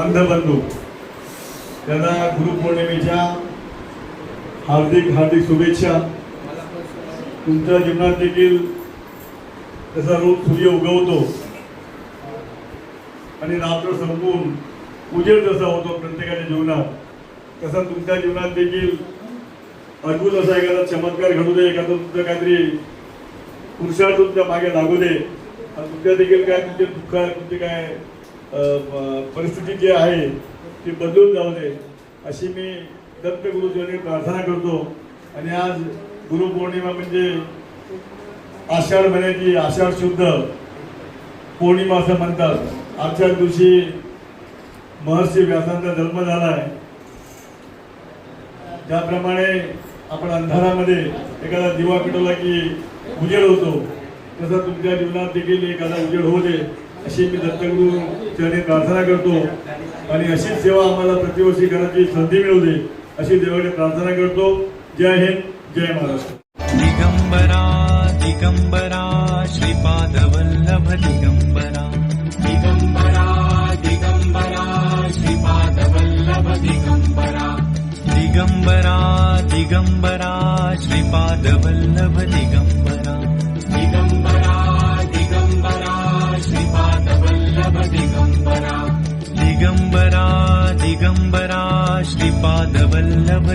अंधबंधू. त्यांना गुरुपौर्णिमेच्या हार्दिक हार्दिक शुभेच्छा. तुमच्या जीवनात देखील त्याचा रोज सूर्य उगवतो. आणि रात्र संपून उजेड जसा होतो प्रत्येकाच्या जीवनात तसा तुमच्या जीवनात देखील अद्भुत असा एखादा चमत्कार घडू दे एखादं तुमचं काहीतरी पुरुषार्थ तुमच्या मागे लागू दे. आणि तुमच्या देखील काय तुमचे दुःख तुमचे काय परिस्थिती जी आहे ती बदलून जाऊ दे. अशी मी दत्त गुरुजींनी प्रार्थना करतो. आणि आज गुरुपौर्णिमा म्हणजे आषाढ महिन्याची आषाढ शुद्ध पौर्णिमा असं म्हणतात. आजच्या दिवशी महर्षी व्यासांचा जन्म झाला आहे त्याप्रमाणे आपण अंधारामध्ये एखादा दिवा पेटवला की उजेड होतो. तसा तुमच्या जीवनात देखील एखादा उजेड होऊ दे. अशी मी दत्तगुरु चरणी प्रार्थना करतो. आणि अशीच सेवा आम्हाला प्रतिवर्षी करायची संधी मिळू दे अशी देवाकडे प्रार्थना करतो. जय हिंद जय महाराष्ट्र. दिगंबरा दिगंबरा श्रीपादवल्लभ दिगंबरा. दिगंबरा दिगंबरा श्रीपादवल्लभ दिगंबरा. दिगंबरा दिगंबरा श्रीपादवल्लभ दिगंबरा. दिगम्बरा श्रीपादवल्लभ